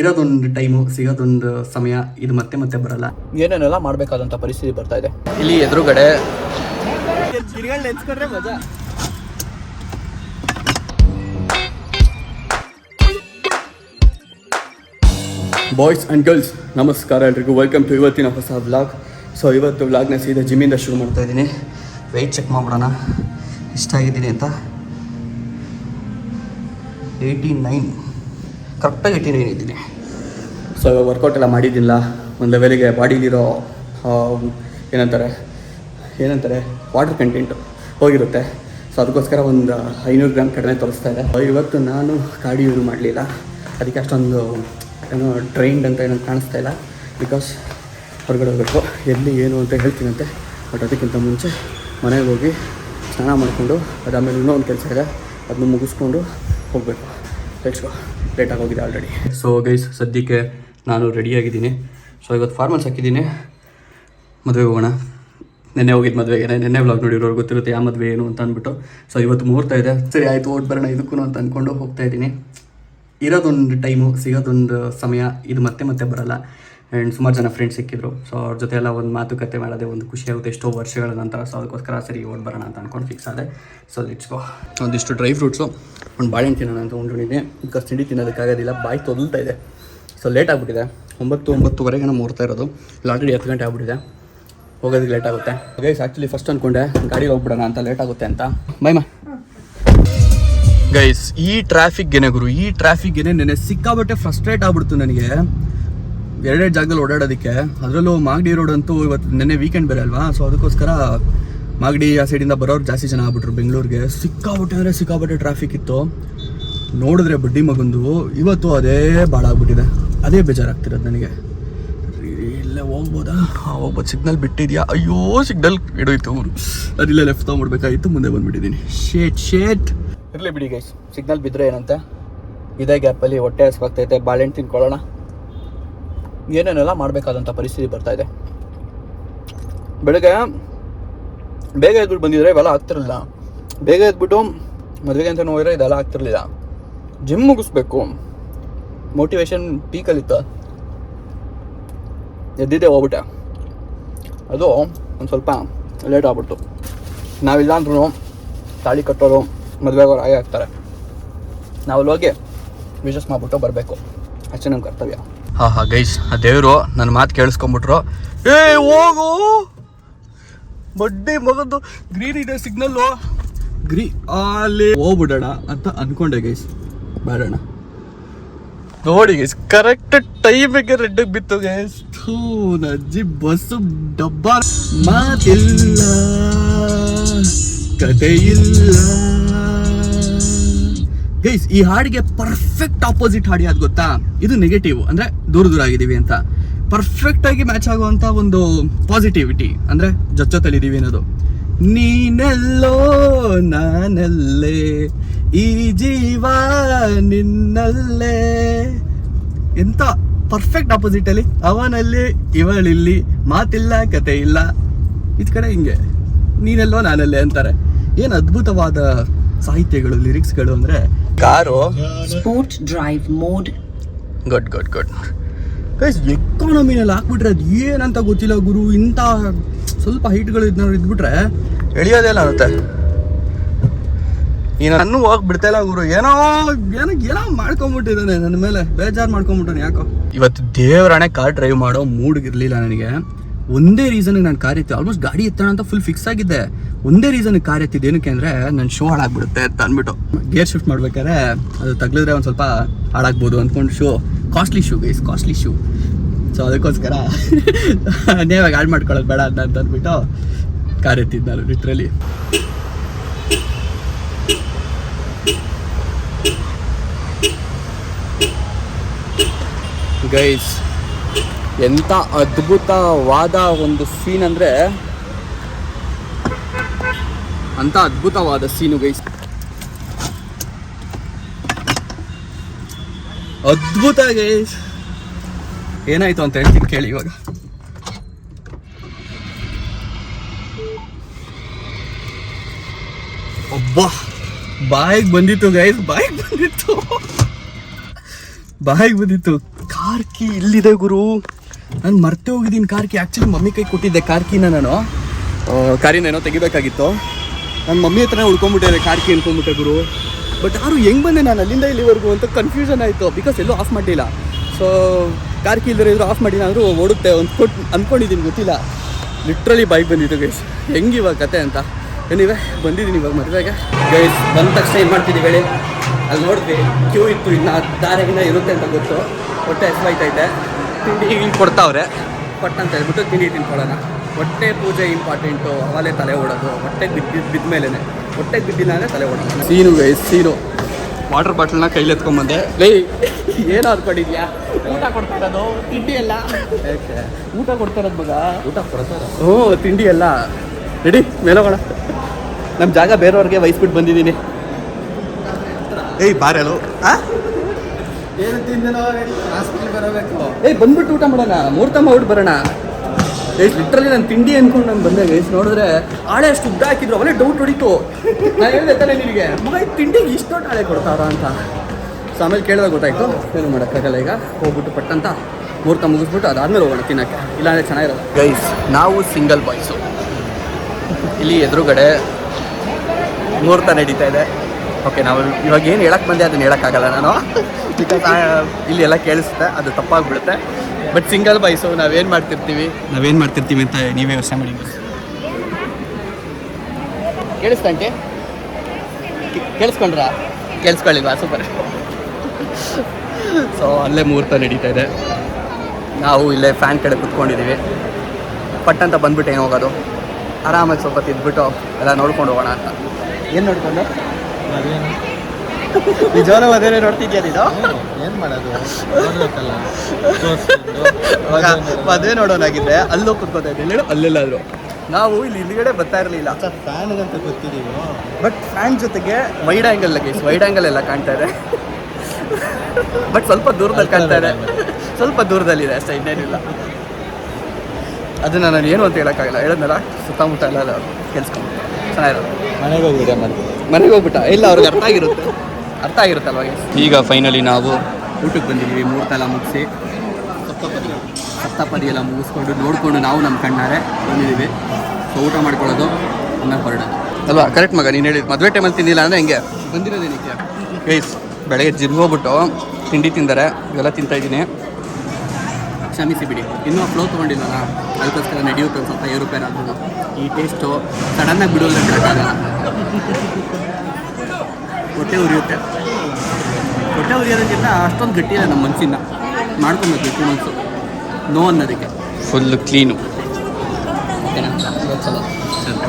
ಇರೋದೊಂದು time ಸಿಗೋದೊಂದು ಸಮಯ ಇದು ಮತ್ತೆ ಮತ್ತೆ ಬರಲ್ಲ. ಏನೇನೆಲ್ಲ ಮಾಡಬೇಕಾದಂಥ ಪರಿಸ್ಥಿತಿ ಬರ್ತಾ ಇದೆ? ಇಲ್ಲಿ ಎದುರುಗಡೆ ಬಾಯ್ಸ್ ಆ್ಯಂಡ್ ಗರ್ಲ್ಸ್ ನಮಸ್ಕಾರ ಎಲ್ರಿಗೂ. ವೆಲ್ಕಮ್ ಟು ಇವತ್ತಿನ ಹೊಸ ವ್ಲಾಗ್ ಸೊ ಇವತ್ತು ವ್ಲಾಗ್ನ ಸೀದಾ ಜಿಮ್ಮಿಂದ ಶುರು ಮಾಡ್ತಾ ಇದ್ದೀನಿ. ವೆಯ್ಟ್ ಚೆಕ್ ಮಾಡ್ಬಿಡೋಣ. ಎಷ್ಟಾಗಿದ್ದೀನಿ ಅಂತ. ಏಯ್ಟಿ ನೈನ್ ಕರೆಕ್ಟಾಗಿ ನೈನ್ ಇದ್ದೀನಿ ಸೊ ಇವಾಗ ವರ್ಕೌಟ್ ಎಲ್ಲ ಮಾಡಿದ್ದಿಲ್ಲ. ಒಂದು ಲೆವೆಲಿಗೆ ಬಾಡಿಲಿರೋ ಏನಂತಾರೆ ಏನಂತಾರೆ ವಾಟರ್ ಕಂಟೆಂಟು ಹೋಗಿರುತ್ತೆ. ಸೊ ಅದಕ್ಕೋಸ್ಕರ ಒಂದು ಐನೂರು ಗ್ರಾಮ್ ಕಡಿಮೆ ತೋರಿಸ್ತಾ ಇದೆ. ಇವತ್ತು ನಾನು ಕಾರ್ಡಿಯೋ ಯೂಸ್ ಮಾಡಲಿಲ್ಲ. ಅದಕ್ಕೆ ಅಷ್ಟೊಂದು, ಏನೋ ಟ್ರೈನ್ಡ್ ಅಂತ ಏನೋ ಕಾಣಿಸ್ತಾ ಇಲ್ಲ. ಬಿಕಾಸ್ ಹೊರಗಡೆ ಹೋಗಬೇಕು. ಎಲ್ಲಿ, ಏನು ಅಂತ ಹೇಳ್ತೀನಂತೆ. ಬಟ್ ಅದಕ್ಕಿಂತ ಮುಂಚೆ ಮನೆಗೆ ಹೋಗಿ ಸ್ನಾನ ಮಾಡಿಕೊಂಡು, ಅದಾದಮೇಲೆ ಇನ್ನೂ ಒಂದು ಕೆಲಸ ಇದೆ. ಅದನ್ನು ಮುಗಿಸ್ಕೊಂಡು ಹೋಗಬೇಕು. ಲೆಟ್ಸ್ ಗೋ ಲೇಟಾಗಿ ಹೋಗಿದೆ ಆಲ್ರೆಡಿ ಸೊ ಗೈಸ್ ಸದ್ಯಕ್ಕೆ ನಾನು ರೆಡಿಯಾಗಿದ್ದೀನಿ ಸೊ ಇವತ್ತು ಫಾರ್ಮಲ್ಸ್ ಹಾಕಿದ್ದೀನಿ. ಮದುವೆಗೆ ಹೋಗೋಣ. ನೆನ್ನೆ ಹೋಗಿದ್ದು ಮದುವೆಗೆ. ನೆನ್ನೆ ವ್ಲಾಗ್ ನೋಡಿರೋರು ಗೊತ್ತಿರುತ್ತೆ ಯಾವ ಮದುವೆ ಏನು ಅಂತ ಅಂದ್ಬಿಟ್ಟು. ಸೊ ಇವತ್ತು ಮುಹೂರ್ತ ಇದೆ. ಸರಿ, ಆಯಿತು ಓಟ್ ಬರೋಣ ಇದಕ್ಕೂ ಅಂತ ಅಂದ್ಕೊಂಡು ಹೋಗ್ತಾ ಇದ್ದೀನಿ. ಇರೋದೊಂದು ಟೈಮು ಸಿಗೋದೊಂದು ಸಮಯ. ಇದು ಮತ್ತೆ ಮತ್ತೆ ಬರಲ್ಲ. ಆ್ಯಂಡ್ ಸುಮಾರು ಜನ ಫ್ರೆಂಡ್ಸ್ ಸಿಕ್ಕಿದ್ರು. ಸೊ ಅವ್ರ ಜೊತೆ ಎಲ್ಲ ಒಂದು ಮಾತುಕತೆ ಮಾಡೋದೇ ಒಂದು ಖುಷಿ ಆಗುತ್ತೆ. ಎಷ್ಟೋ ವರ್ಷಗಳ ನಂತರ ಸೊ ಅದಕ್ಕೋಸ್ಕರ ಸರಿ ಓಡ್ ಬರೋಣ ಅಂತ ಅನ್ಕೊಂಡು ಫಿಕ್ಸ್ ಆದೆ. ಸೊ ಲಿಟ್ಸ್ ಗೋ ಒಂದಿಷ್ಟು ಡ್ರೈ ಫ್ರೂಟ್ಸು ಒಂದು ಬಾಳೆಹಣ್ಣು ತಿನ್ನೋಣ ಅಂತ ಉಂಡಿದ್ದೆ ಬಿಕಾಸ್ ತಿಂಡಿ ತಿನ್ನೋದಕ್ಕಾಗೋದಿಲ್ಲ ಬಾಯಿ ತೊದಲ್ತಾ ಇದೆ. ಸೊ ಲೇಟ್ ಆಗಿಬಿಟ್ಟಿದೆ. ಒಂಬತ್ತು ಒಂಬತ್ತುವರೆಗೆ ನಾವು ಮೂರ್ತಾ ಇರೋದು. ಇಲ್ಲಿ ಆಲ್ರೆಡಿ ಹತ್ತು ಗಂಟೆ ಆಗಿಬಿಟ್ಟಿದೆ. ಹೋಗೋದಕ್ಕೆ ಲೇಟ್ ಆಗುತ್ತೆ. ಗೈಸ್ ಆ್ಯಕ್ಚುಲಿ ಫಸ್ಟ್ ಅಂದ್ಕೊಂಡೆ ಗಾಡಿಗೆ ಹೋಗ್ಬಿಡೋಣ ಅಂತ ಲೇಟ್ ಆಗುತ್ತೆ ಅಂತ. ಬೈ ಮಾ. ಗೈಸ್ ಈ ಟ್ರಾಫಿಕ್ಗೆನೆ ಗುರು ಈ ಟ್ರಾಫಿಕ್ಗೆನೆ ನೆನೆ ಸಿಕ್ಕಾಬಟ್ಟೆ ಫ್ರಸ್ಟ್ರೇಟ್ ಆಗ್ಬಿಡ್ತು ನನಗೆ. ಎರಡೆರಡು ಜಾಗದಲ್ಲಿ ಓಡಾಡೋದಕ್ಕೆ, ಅದರಲ್ಲೂ ಮಾಗಡಿ ರೋಡ್ ಅಂತೂ ಇವತ್ತು ನೆನ್ನೆ ವೀಕೆಂಡ್ ಬೇರೆ ಅಲ್ವಾ? ಸೊ ಅದಕ್ಕೋಸ್ಕರ ಮಾಗಡಿ ಆ ಸೈಡಿಂದ ಬರೋರು ಜಾಸ್ತಿ ಜನ ಆಗ್ಬಿಟ್ರು ಬೆಂಗಳೂರಿಗೆ. ಸಿಕ್ಕಾಬಿಟ್ಟೆ ಅಂದರೆ ಸಿಕ್ಕಾಬಿಟ್ಟೆ ಟ್ರಾಫಿಕ್ ಇತ್ತು. ನೋಡಿದ್ರೆ ಬಡ್ಡಿ ಮಗಂದು, ಇವತ್ತು ಅದೇ ಭಾಳ ಆಗ್ಬಿಟ್ಟಿದೆ. ಅದೇ ಬೇಜಾರಾಗ್ತಿರೋದು ನನಗೆ. ಇಲ್ಲೇ ಹೋಗ್ಬೋದಾ? ಹೋಗ್ಬೋದು. ಸಿಗ್ನಲ್ ಬಿಟ್ಟಿದ್ಯಾ? ಅಯ್ಯೋ ಸಿಗ್ನಲ್ ಇಡೋಯ್ತು ಅವರು. ಅದಿಲ್ಲ ಲೆಫ್ಟ್ ತೊಗೊಂಡ್ಬಿಡ್ಬೇಕಾಗಿತ್ತು ಮುಂದೆ ಬಂದ್ಬಿಟ್ಟಿದ್ದೀನಿ. ಶೇಟ್ ಶೇಟ್ ಇರಲಿ ಬಿಡಿ ಗೈಸ್ ಸಿಗ್ನಲ್ ಬಿದ್ದರೆ ಏನಂತೆ? ಇದೇ ಗ್ಯಾಪಲ್ಲಿ ಹೊಟ್ಟೆ ಹಸ್ವಾಗ್ತೈತೆ ಬಾಳೆಹಣ್ಣು ತಿನ್ಕೊಳ್ಳೋಣ. ಏನೇನೆಲ್ಲ ಮಾಡಬೇಕಾದಂಥ ಪರಿಸ್ಥಿತಿ ಬರ್ತಾ ಇದೆ. ಬೆಳಗ್ಗೆ ಬೇಗ ಎದ್ಬಿಟ್ಟು ಬಂದಿದ್ರೆ ಇವೆಲ್ಲ ಆಗ್ತಿರಲಿಲ್ಲ. ಬೇಗ ಎದ್ಬಿಟ್ಟು ಮದುವೆಗೆ ಅಂತ ಹೋಗಿದ್ರೆ ಇದೆಲ್ಲ ಆಗ್ತಿರಲಿಲ್ಲ. ಜಿಮ್ ಮುಗಿಸ್ಬೇಕು. ಮೋಟಿವೇಶನ್ ಪೀಕಲ್ಲಿತ್ತು ಎದ್ದಿದ್ದೆ ಹೋಗ್ಬಿಟ್ಟೆ. ಅದು ಒಂದು ಸ್ವಲ್ಪ ಲೇಟ್ ಆಗ್ಬಿಡ್ತು. ನಾವಿಲ್ಲ ಅಂದ್ರೂ ತಾಳಿ ಕಟ್ಟೋರು ಮದುವೆಗೋರು ಹಾಗೆ ಆಗ್ತಾರೆ. ನಾವು ಹೋಗಿ ವಿಶಸ್ ಮಾಡಿಬಿಟ್ಟು ಬರಬೇಕು. ಅಷ್ಟೇ ನಮ್ಮ ಕರ್ತವ್ಯ. ಹಾ ಹಾ ಗೈಸ್ ಆ ದೇವರು ನನ್ನ ಮಾತು ಕೇಳಿಸ್ಕೊಂಬಿಟ್ರು. ಏ, ಹೋಗು! ಬಡ್ಡಿ ಮಗದ್ದು ಗ್ರೀನ್ ಇದೆ ಸಿಗ್ನಲ್ಲು ಗ್ರೀ ಅಲ್ಲಿ ಹೋಗ್ಬಿಡೋಣ ಅಂತ ಅನ್ಕೊಂಡೆ ಗೈಸ್ ಬೇಡಣ ನೋಡಿ ಗೈಸ್ ಕರೆಕ್ಟ್ ಟೈಮಿಗೆ ರೆಡ್ ಬಿತ್ತು ಗೈಸ್ ಥೂ, ನಜ್ಜಿ ಬಸ್ಸು ಡಬ್ಬ. ಮಾತಿಲ್ಲ, ಕಥೆಯಿಲ್ಲ. ಗೈಸ್, ಈ ಹಾಡಿಗೆ ಪರ್ಫೆಕ್ಟ್ ಆಪೋಸಿಟ್ ಹಾಡಿ ಅದು ಗೊತ್ತಾ? ಇದು ನೆಗೆಟಿವ್ ಅಂದ್ರೆ ದೂರ ದೂರ ಆಗಿದ್ದೀವಿ ಅಂತ. ಪರ್ಫೆಕ್ಟ್ ಆಗಿ ಮ್ಯಾಚ್ ಆಗುವಂತ ಒಂದು ಪಾಸಿಟಿವಿಟಿ ಅಂದ್ರೆ ಜೊಚ್ಚೊತ್ತಲಿದ್ದೀವಿ ಅನ್ನೋದು. ನೀನೆಲ್ಲೋ ನಾನಲ್ಲೇ, ಈ ಜೀವ ನಿನ್ನಲ್ಲೇ. ಎಂತ ಪರ್ಫೆಕ್ಟ್ ಆಪೋಸಿಟ್ ಅಲ್ಲಿ? ಅವನಲ್ಲಿ, ಇವಳಿಲ್ಲಿ ಮಾತಿಲ್ಲ ಕತೆ ಇಲ್ಲ ಇದ್ ಕಡೆ ಹಿಂಗೆ, ನೀನೆಲ್ಲೋ ನಾನಲ್ಲೇ ಅಂತಾರೆ. ಏನು ಅದ್ಭುತವಾದ ಸಾಹಿತ್ಯಗಳು ಲಿರಿಕ್ಸ್ಗಳು ಅಂದ್ರೆ car. Sport drive mode good good good guys ಎಕಾನಮಿನಲ್ಲಿ ಹಾಕ್ಬಿಟ್ರೆ ಅದು ಏನಂತ ಗೊತ್ತಿಲ್ಲ ಗುರು. ಇಂಥ ಸ್ವಲ್ಪ ಹೈಟ್ಗಳು ಇದ್ನ ಇದ್ಬಿಟ್ರೆ ಎಳಿಯೋದೇ ಇಲ್ಲ ಅನ್ನತ್ತೆ ಈ ನಾನು ಹೋಗಿ ಬಿಡ್ತಾ ಇಲ್ಲ ಗುರು. ಏನೋ ಏನೋ ಏನೋ ಮಾಡ್ಕೊಂಬಿಟ್ಟಿದ್ದಾನೆ ನನ್ನ ಮೇಲೆ. ಬೇಜಾರು ಮಾಡ್ಕೊಂಬಿಟ್ಟಾನೆ ಯಾಕೋ. ಇವತ್ತು ದೇವರಾಣೆ ಕಾರ್ ಡ್ರೈವ್ ಮಾಡೋ ಮೂಡ್ ಇರಲಿಲ್ಲ ನನಗೆ. ಒಂದೇ ರೀಸನ್ ನಾನು ಕಾರ್ ಎತ್ತಿ ಆಲ್ಮೋಸ್ಟ್ ಗಾಡಿ ಎತ್ತೋಣ ಅಂತ ಫುಲ್ ಫಿಕ್ಸ್ ಆಗಿದ್ದೆ. ಒಂದೇ ರೀಸನ್ ಕಾರ್ ಎತ್ತಿದ್ದು. ಏನಕ್ಕೆ ಅಂದರೆ ನನ್ನ ಶೋ ಹಾಳಾಗ್ಬಿಡುತ್ತೆ ಅಂತ ಅಂದ್ಬಿಟ್ಟು. ಗೇರ್ ಶಿಫ್ಟ್ ಮಾಡ್ಬೇಕಾದ್ರೆ ಅದು ತಗ್ಲಿದ್ರೆ ಒಂದು ಸ್ವಲ್ಪ ಹಾಳಾಗ್ಬೋದು ಅಂದ್ಕೊಂಡು show costly shoe guys costly shoe so ಅದಕ್ಕೋಸ್ಕರ ನೇವಾಗ ಹಾಳು ಮಾಡ್ಕೊಳ್ಳೋದು ಬೇಡ ಅಂತ ಅಂತ ಅಂದ್ಬಿಟ್ಟು ಕಾರ್ ಎತ್ತಿದ್ದು ನಾನು ಲಿಟ್ರಲಿ ಗೈಸ್ ಎಂಥ ಅದ್ಭುತವಾದ ಒಂದು ಸೀನ್ ಅಂದರೆ ಅಂತ ಅದ್ಭುತವಾದ ಸೀನು ಗೈಸ್ ಅದ್ಭುತ ಗೈಸ್. ಏನಾಯ್ತು ಅಂತ ಹೇಳ್ತೀನಿ ಕೇಳಿ ಇವಾಗ. ಒಬ್ಬ ಬಾಯಿಗೆ ಬಂದಿತ್ತು ಗೈಸ್, ಬಾಯಿಗೆ ಬಂದಿತ್ತು. ಬಾಯಿಗೆ ಬಂದಿತ್ತು. ಕಾರ್ ಕೀ ಇಲ್ಲಿದೆ ಗುರು. ನಾನು ಮರ್ತೆ ಹೋಗಿದ್ದೀನಿ. ಕಾರ್ ಕಿ ಆ್ಯಕ್ಚುಲಿ ಮಮ್ಮಿ ಕೈ ಕೊಟ್ಟಿದ್ದೆ. ಕಾರ್ ಕೀನ ನಾನು ಕಾರಿನ ಏನೋ ತೆಗಿಬೇಕಾಗಿತ್ತು. ನನ್ನ ಮಮ್ಮಿ ಹತ್ರನೇ ಉಳ್ಕೊಂಬಿಟ್ಟಿದೆ ಕಾರ್ ಕಿ ಅನ್ಕೊಂಬಿಟ್ಟೆ ಗುರು. ಬಟ್ ಯಾರು ಹೆಂಗೆ ಬಂದೆ ನಾನು ಅಲ್ಲಿಂದ ಇಲ್ಲಿವರೆಗೂ ಅಂತ ಕನ್ಫ್ಯೂಷನ್ ಆಯಿತು. ಬಿಕಾಸ್ ಎಲ್ಲೂ ಆಫ್ ಮಾಡಿಲ್ಲ ಸೊ ಕಾರ್ ಕಿ ಇಲ್ಲದ್ರೆ ಇದ್ರು ಆಫ್ ಮಾಡಿಲ್ಲ ಅಂದರೂ ಓಡುತ್ತೆ ಅಂದ್ಕೊಟ್ಟು ಅಂದ್ಕೊಂಡಿದ್ದೀನಿ ಗೊತ್ತಿಲ್ಲ. ಲಿಟ್ರಲಿ ಬೈಕ್ ಬಂದಿತ್ತು ಗೈಸ್ ಹೆಂಗೆ ಇವಾಗ ಕತೆ ಅಂತ. ಏನಿವೆ ಬಂದಿದ್ದೀನಿ ಇವಾಗ ಮದುವೆಗೆ. ಗೈಸ್ ಬಂದ ತಕ್ಷಣ ಏನು ಮಾಡ್ತಿದ್ದೀವಿ ಹೇಳಿ. ಅಲ್ಲಿ ನೋಡಿದ್ವಿ ಕ್ಯೂ ಇತ್ತು, ಇನ್ನು ದಾರಿಗಿನ ಇರುತ್ತೆ ಅಂತ ಗೊತ್ತು. ಹೊಟ್ಟೆ ಹಸಿವಾಯ್ತೈತೆ ತಿಂಡಿ ಹಿಂಗೆ ಕೊಡ್ತಾವ್ರೆ? ಪಟ್ ಅಂತ ಹೇಳ್ಬಿಟ್ಟು ತಿಂಡಿ ತಿನ್ಕೊಳ್ಳೋಣ. ಹೊಟ್ಟೆ ಪೂಜೆ ಇಂಪಾರ್ಟೆಂಟು ಅವಾಲೆ ತಲೆ ಓಡೋದು. ಹೊಟ್ಟೆ ಬಿದ್ದಿದ್ದು ಬಿದ್ದ ಮೇಲೇ ಹೊಟ್ಟೆ ಬಿದ್ದಿಲ್ಲ ಅಂದರೆ ತಲೆ ಓಡೋದು. ಸೀನು ಗೈಸ್ ಸೀನು. ವಾಟರ್ ಬಾಟಲ್ನ ಕೈಲಿ ಎತ್ಕೊಂಬಂದೆ ಲೈ ಏನು ಅನ್ಕೊಂಡಿದ್ಯಾ ಊಟ ಕೊಡ್ತಾ ಇರೋದು? ತಿಂಡಿ ಎಲ್ಲ ಊಟ ಕೊಡ್ತಾ ಇರೋದು ಮಗ? ಊಟ ಕೊಡ್ತಾರ ಹ್ಞೂ ತಿಂಡಿ ಎಲ್ಲ ರೆಡಿ ಮೇಲೋಗೋಣ. ನಮ್ಮ ಜಾಗ ಬೇರೆಯವ್ರಿಗೆ ವಹಿಸ್ಬಿಟ್ಟು ಬಂದಿದ್ದೀನಿ. ಏಯ್ ಬಾರೆಲು ಆ? ಏನು ತಿಂದನೋ ಹಾಸ್ಪಿಟಲ್ ಬರಬೇಕು. ಏಯ್ ಬಂದ್ಬಿಟ್ಟು ಊಟ ಮಾಡೋಣ. ಮೂರ್ತ ಮಾಡ್ಬಿಟ್ಟು ಬರೋಣ. ಗೈಸ್ ಲಿಟ್ರಲಿ ನಾನು ತಿಂಡಿ ಅನ್ಕೊಂಡು ನಾನು ಬಂದೆ ಗೈಸ್ ನೋಡಿದ್ರೆ ಆಳೆ ಅಷ್ಟು ಉದ್ದ ಹಾಕಿದ್ರು. ಅವಲೇ ಡೌಟ್ ಹೊಡಿತು. ನಾನು ಹೇಳಿದೆ ತಾನೆ ನಿನಗೆ ಮಗ ಈ ತಿಂಡಿಗೆ ದೊಡ್ಡ ಆಳೆ ಕೊಡ್ತಾರ ಅಂತ. ಸೊ ಆಮೇಲೆ ಕೇಳಿದಾಗ ಗೊತ್ತಾಯ್ತು. ಏನು ಮಾಡೋಕ್ಕಾಗಲ್ಲ ಈಗ. ಹೋಗ್ಬಿಟ್ಟು ಪಟ್ಟಂತ ಮೂರ್ತ ಮುಗಿಸ್ಬಿಟ್ಟು ಅದಾದ್ಮೇಲೆ ಹೋಗೋಣ ತಿನ್ನಕ್ಕೆ. ಇಲ್ಲಾಂದ್ರೆ ಚೆನ್ನಾಗಿರಲ್ಲ. ಗೈಸ್ ನಾವು ಸಿಂಗಲ್ ಬಾಯ್ಸು ಇಲ್ಲಿ ಎದುರುಗಡೆ ಮೂರ್ತ ನಡೀತಾ ಇದೆ. ಓಕೆ ನಾವು ಇವಾಗ ಏನು ಹೇಳಕ್ಕೆ ಬಂದೆ ಅದನ್ನ ಹೇಳೋಕ್ಕಾಗಲ್ಲ ನಾನು. ಬಿಕಾಸ್ ಇಲ್ಲಿ ಎಲ್ಲ ಕೇಳಿಸುತ್ತೆ ಅದು ತಪ್ಪಾಗ್ಬಿಡುತ್ತೆ. ಬಟ್ ಸಿಂಗಲ್ ಬಾಯ್ಸು ನಾವೇನು ಮಾಡ್ತಿರ್ತೀವಿ? ನಾವೇನು ಮಾಡ್ತಿರ್ತೀವಿ ಅಂತ ನೀವೇ ಯೋಚನೆ ಮಾಡಿ. ಕೇಳಿಸ್ತಾ ಆಂಟಿ ಕೇಳಿಸ್ಕೊಂಡ್ರಾ? ಕೇಳಿಸ್ಕೊಳ್ಳಿಲ್ವಾ ಸೂಪರ್ ಸೊ ಅಲ್ಲೇ ಮುಹೂರ್ತ ನಡೀತಾ ಇದೆ. ನಾವು ಇಲ್ಲೇ ಫ್ಯಾನ್ ಕಡೆ ಕುತ್ಕೊಂಡಿದ್ದೀವಿ ಪಟ್ಟಂತ ಬಂದ್ಬಿಟ್ಟು ಏನು ಹೋಗೋದು? ಆರಾಮಾಗಿ ಸ್ವಲ್ಪ ತಿದ್ಬಿಟ್ಟು ಎಲ್ಲ ನೋಡ್ಕೊಂಡು ಹೋಗೋಣ ಅಂತ. ಏನು ನೋಡ್ಕೊಂಡು? ನಿಜವಾದ ಮದುವೆ ನೋಡ್ತಿದ್ಯಾ ನೀನು? ಏನು ಮಾಡೋದು? ನೋಡ್ಬೇಕಲ್ಲ. ಇವಾಗ ಮದುವೆ ನೋಡೋನಾಗಿದ್ದೆ ಅಲ್ಲೂ ಕುತ್ಕೋತಾ ಇದ್ದೆ. ಅಲ್ಲೆಲ್ಲಾದ್ರು ನಾವು ಇಲ್ಲಿ ಇಲ್ಲಿಗಡೆ ಬರ್ತಾ ಇರಲಿಲ್ಲ. ಫ್ಯಾನ್ಗಂತ ಗೊತ್ತಿದ್ದೀವಿ ಬಟ್ ಫ್ಯಾನ್ ಜೊತೆಗೆ wide angle luggage wide angle ಎಲ್ಲ ಕಾಣ್ತಾ ಇದೆ. ಬಟ್ ಸ್ವಲ್ಪ ದೂರದಲ್ಲಿ ಕಾಣ್ತಾ ಇದೆ. ಸ್ವಲ್ಪ ದೂರದಲ್ಲಿದೆ ಅಷ್ಟೇ ಇನ್ನೇನಿಲ್ಲ. ಅದನ್ನ ನಾನು ಏನು ಅಂತ ಹೇಳೋಕ್ಕಾಗಲ್ಲ. ಹೇಳೋದ್ನಲ್ಲ ಸುತ್ತಮುತ್ತ ಎಲ್ಲ ಕೆಲ್ಸ್ಕೊಂಡು ಚೆನ್ನಾಗಿರೋದು. ಮನೆಗೆ ಹೋಗ್ಬಿಟ್ಟೆ ಮನೆ? ಮನೆಗೆ ಹೋಗ್ಬಿಟ್ಟ. ಇಲ್ಲ ಅವ್ರಿಗೆ ಅರ್ಥ ಆಗಿರುತ್ತೆ. ಅರ್ಥ ಆಗಿರುತ್ತಲ್ವ ಈಗ ಫೈನಲಿ ನಾವು ಊಟಕ್ಕೆ ಬಂದಿದ್ದೀವಿ. ಮೂರ್ತ ಎಲ್ಲ ಮುಗಿಸಿ. ಸಪ್ತಪದಿ ಎಲ್ಲ ಮುಗಿಸ್ಕೊಂಡು ನೋಡಿಕೊಂಡು ನಾವು ನಮ್ಮ ಕಣ್ಣಾರೆ ಬಂದಿದ್ದೀವಿ. ಸೊ ಊಟ ಮಾಡ್ಕೊಳ್ಳೋದು ಅನ್ನ ಹೊರಡೋದು ಅಲ್ವಾ? ಕರೆಕ್ಟ್ ಮಗ ನೀನು ಹೇಳಿ ಮದುವೆ ಟೈಮಲ್ಲಿ ತಿಂದಿಲ್ಲ ಅಂದರೆ ಹೆಂಗೆ? ಬಂದಿರೋದೇನಕ್ಕೆ? ಗೈಸ್ ಬೆಳಗ್ಗೆ ಜಿಮ್ ಹೋಗ್ಬಿಟ್ಟು ತಿಂಡಿ ತಿಂದರೆ ಇವೆಲ್ಲ ತಿಂತಾ ಇದ್ದೀನಿ. ಕ್ಷಮಿಸಿ ಬಿಡಿ ಇನ್ನೂ ಫ್ಲೋ ತೊಗೊಂಡಿಲ್ಲಲ್ಲ? ಅದಕ್ಕೋಸ್ಕರ ನಡೆಯುತ್ತೆ ಒಂದು ಸ್ವಲ್ಪ ಏರುಪೇರಾದ್ರೂ ಈ ಟೇಸ್ಟು ಸಡನ್ನಾಗಿ ಬಿಡೋದ್ರೆ ಬಿಡೋಕ್ಕಾಗಲ್ಲ ಹೊಟ್ಟೆ ಉರಿಯುತ್ತೆ. ಹೊಟ್ಟೆ ಉರಿಯೋದಕ್ಕಿಂತ ಅಷ್ಟೊಂದು ಗಟ್ಟಿ ಇಲ್ಲ ನಮ್ಮ ಮನಸ್ಸಿನ ಮಾಡ್ಕೊಬೇಕು ಗಟ್ಟಿ ಮನಸ್ಸು ನೋ ಅನ್ನೋದಕ್ಕೆ. ಫುಲ್ ಕ್ಲೀನು ಚಲೋ.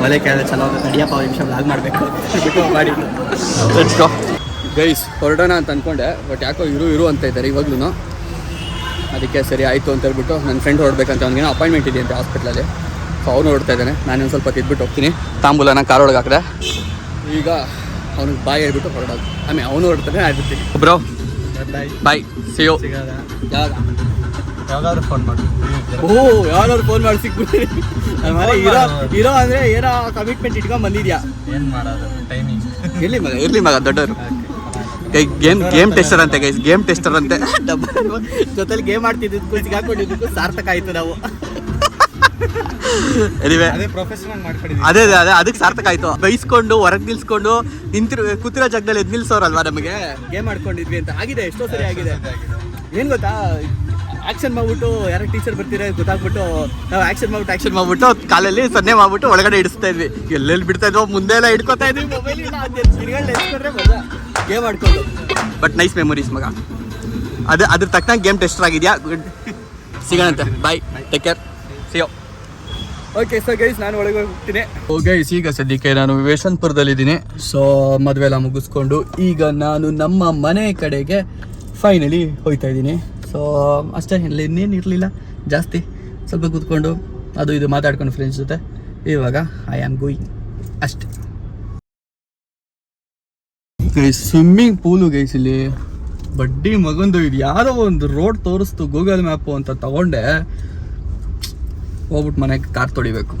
ಒಲೆ ಕೇಳಿದ್ರೆ ಚಲೋ. ನಡಿಯಪ್ಪ ಅವ್ರ ನಿಮಿಷ ಬ್ಲಾಗ್ ಮಾಡಬೇಕು. ಬಿಟ್ಟು ಮಾಡಿ ಗೈಸ್ ಹೊರಡೋಣ ಅಂತ ಅಂದ್ಕೊಂಡೆ ಬಟ್ ಯಾಕೋ ಇರು ಇರು ಅಂತ ಇದ್ದಾರೆ ಇವಾಗ್ಲೂ ಅದಕ್ಕೆ ಸರಿ ಆಯಿತು ಅಂತ ಹೇಳ್ಬಿಟ್ಟು ನನ್ನ ಫ್ರೆಂಡ್ ಹೊರಡ್ಬೇಕಂತ ಅವನಿಗೇನೋ ಅಪಾಯಿಂಟ್ಮೆಂಟ್ ಇದೆ ಅಂತ ಹಾಸ್ಪಿಟ್ಲಲ್ಲಿ ಸೊ ಅವ್ನು ಹೊರಡ್ತಾ ಇದ್ದಾನೆ. ನಾನೊಂದು ಸ್ವಲ್ಪ ತಿದ್ಬಿಟ್ಟು ಹೋಗ್ತೀನಿ. ತಾಂಬೂಲನ ಕಾರ್ ಒಳಗೆ ಹಾಕಿದೆ. ಈಗ ಅವ್ನಿಗೆ ಬಾಯ್ ಹೇಳ್ಬಿಟ್ಟು ಹೊರಡೋದು. ಆಮೇಲೆ ಅವನು ಹೊರಡ್ತಾನೆ ಆಗಿರ್ತೀನಿ ಬ್ರೋ ಬಾಯ್ ಸಿಯೋ ಸಿಗದ? ಯಾವಾಗ? ಯಾವಾಗಾದ್ರೂ ಫೋನ್ ಮಾಡಿ. ಓ ಯಾವ್ದಾದ್ರು ಫೋನ್ ಮಾಡಿ ಸಿಕ್ಬಿಡ್ತೀನಿ ಇರೋ ಇರೋ ಅಂದರೆ ಏನೋ ಕಮಿಟ್ಮೆಂಟ್ ಇಟ್ಕೊಂಡ್ ಬಂದಿದ್ಯಾ? ಏನು ಮಾಡೋದು? ಟೈಮಿಂಗ್ ಇರ್ಲಿ ಮಗ ಇರ್ಲಿ ಮಗ ದೊಡ್ಡವರು. ಗೇಮ್ ಗೇಮ್ ಟೆಸ್ಟರ್ ಅಂತೆ ಗೈಸ್ ಗೇಮ್ ಟೆಸ್ಟರ್ ಅಂತೆ. ಜೊತೆಲಿ ಗೇಮ್ ಆಡ್ತಿದ್ದು ಸಾರ್ಥಕ ಆಯ್ತು ನಾವು. ಅದೇ ಅದೇ ಅದೇ ಅದಕ್ಕೆ ಸಾರ್ಥಕ ಆಯ್ತು. ಬೈಸ್ಕೊಂಡು ಹೊರಗೆ ನಿಲ್ಸ್ಕೊಂಡು ನಿಂತಿರೋ ಕೂತಿರೋ ಜಾಗದಲ್ಲಿ ಎದ್ ನಿಲ್ಸೋರಲ್ವಾ ನಮಗೆ? ಗೇಮ್ ಆಡ್ಕೊಂಡಿದ್ವಿ ಅಂತ. ಆಗಿದೆ ಎಷ್ಟೋ ಸರಿ ಆಗಿದೆ. ಏನ್ ಗೊತ್ತಾ? ಆಕ್ಷನ್ ಮಾಡ್ಬಿಟ್ಟು ಯಾರೋ ಟೀಚರ್ ಬರ್ತೀರಾ ಗೊತ್ತಾಗ್ಬಿಟ್ಟು ನಾವು ಆಕ್ಷನ್ ಮಾಡ್ಬಿಟ್ಟು ಆಕ್ಷನ್ ಮಾಡ್ಬಿಟ್ಟು ಕಾಲಲ್ಲಿ ಸನ್ನೆ ಮಾಡ್ಬಿಟ್ಟು ಒಳಗಡೆ ಇಡಿಸ್ತಾ ಇದ್ವಿ. ಎಲ್ಲೆಲ್ಲಿ ಬಿಡ್ತಾ ಇದ್ವೋ ಮುಂದೆ ಎಲ್ಲ ಹಿಡ್ಕೊತಾ ಇದ್ವಿ. ಗೇಮ್ ಆಡ್ಕೊಂಡು. ಬಟ್ ನೈಸ್ ಮೆಮೊರೀಸ್ ಮಗ. ಅದು ಅದ್ರ ತಕ್ಕಂಗೆ ಗೇಮ್ ಟೆಸ್ಟರ್ ಆಗಿದೆಯಾ? Good ಸಿಗೋಣಂತೆ. Bye take care see you okay so guys ನಾನು ಒಳಗೆ ಹೋಗ್ತೀನಿ. ಓ ಗೈಸ್ ಈಗ ಸದ್ಯಕ್ಕೆ ನಾನು ವಿವೇಶನ್ಪುರದಲ್ಲಿದ್ದೀನಿ ಸೊ ಮದುವೆ ಎಲ್ಲ ಮುಗಿಸ್ಕೊಂಡು ಈಗ ನಾನು ನಮ್ಮ ಮನೆ ಕಡೆಗೆ ಫೈನಲಿ ಹೋಗ್ತಾ ಇದ್ದೀನಿ. ಸೊ ಅಷ್ಟೇ ಇಲ್ಲಿ ಇನ್ನೇನು ಇರಲಿಲ್ಲ. ಜಾಸ್ತಿ ಸ್ವಲ್ಪ ಕೂತ್ಕೊಂಡು ಅದು ಇದು ಮಾತಾಡ್ಕೊಂಡು ಫ್ರೆಂಡ್ಸ್ ಜೊತೆ. ಇವಾಗ ಐ ಆಮ್ ಗೋಯಿಂಗ್ ಅಷ್ಟೆ. ಸ್ವಿಮ್ಮಿಂಗ್ ಪೂಲು ಗೈಸ್ ಇಲ್ಲಿ ಬಡ್ಡಿ ಮಗಂದು ಇದು ಯಾವುದೋ ಒಂದು ರೋಡ್ ತೋರಿಸ್ತು ಗೂಗಲ್ ಮ್ಯಾಪು ಅಂತ ತಗೊಂಡೆ. ಹೋಗ್ಬಿಟ್ಟು ಮನೆಗೆ ಕಾರ್ ತೊಳಿಬೇಕು.